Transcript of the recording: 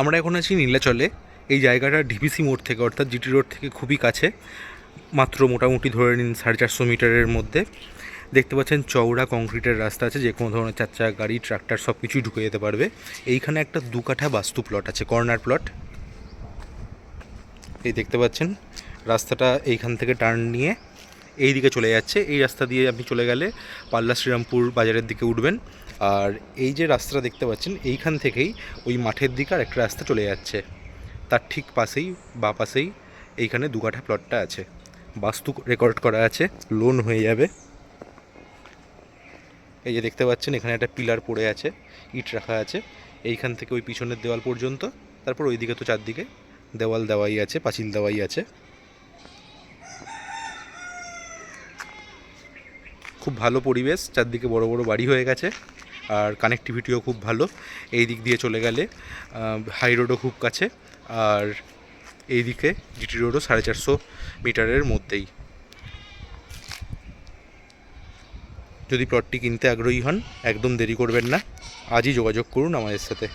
আমরা এখন আছি নীলাচলে। এই জায়গাটা ডিপিসি মোড় থেকে, অর্থাৎ জিটি রোড থেকে খুবই কাছে। মাত্র মোটামুটি ধরে নিন সাড়ে চারশো মিটারের মধ্যে। দেখতে পাচ্ছেন চওড়া কংক্রিটের রাস্তা আছে, যে কোনো ধরনের চার চাকা গাড়ি, ট্রাক্টর সব কিছুই ঢুকে যেতে পারবে। এইখানে একটা দু কাঠা বাস্তু প্লট আছে কর্নার প্লট এই দেখতে পাচ্ছেন, রাস্তাটা এইখান থেকে টার্ন নিয়ে এই দিকে চলে যাচ্ছে। এই রাস্তা দিয়ে আপনি চলে গেলে পাল্লা শ্রীরামপুর বাজারের দিকে উঠবেন। আর এই যে রাস্তাটা দেখতে পাচ্ছেন, এইখান থেকেই ওই মাঠের দিকে আর একটা রাস্তা চলে যাচ্ছে। তার ঠিক পাশেই, বা পাশেই এইখানে দু কাঠা প্লটটা আছে। বাস্তু রেকর্ড করা আছে লোন হয়ে যাবে। এই যে দেখতে পাচ্ছেন, এখানে একটা পিলার পড়ে আছে, ইট রাখা আছে। এইখান থেকে ওই পিছনের দেওয়াল পর্যন্ত। তারপর ওইদিকে তো চারদিকে দেওয়াল দেওয়াই আছে, পাঁচিল দেওয়াই আছে। খুব ভালো পরিবেশ, চারদিকে বড় বড় বাড়ি হয়ে গেছে আর কানেক্টিভিটিও খুব ভালো। এই দিক দিয়ে চলে গেলে হাই রোডও খুব কাছে আর এই দিকে জিটি রোডও সাড়ে চারশো মিটারের মধ্যেই। যদি প্লটটি কিনতে আগ্রহী হন, একদম দেরি করবেন না। আজই যোগাযোগ করুন আমাদের সাথে।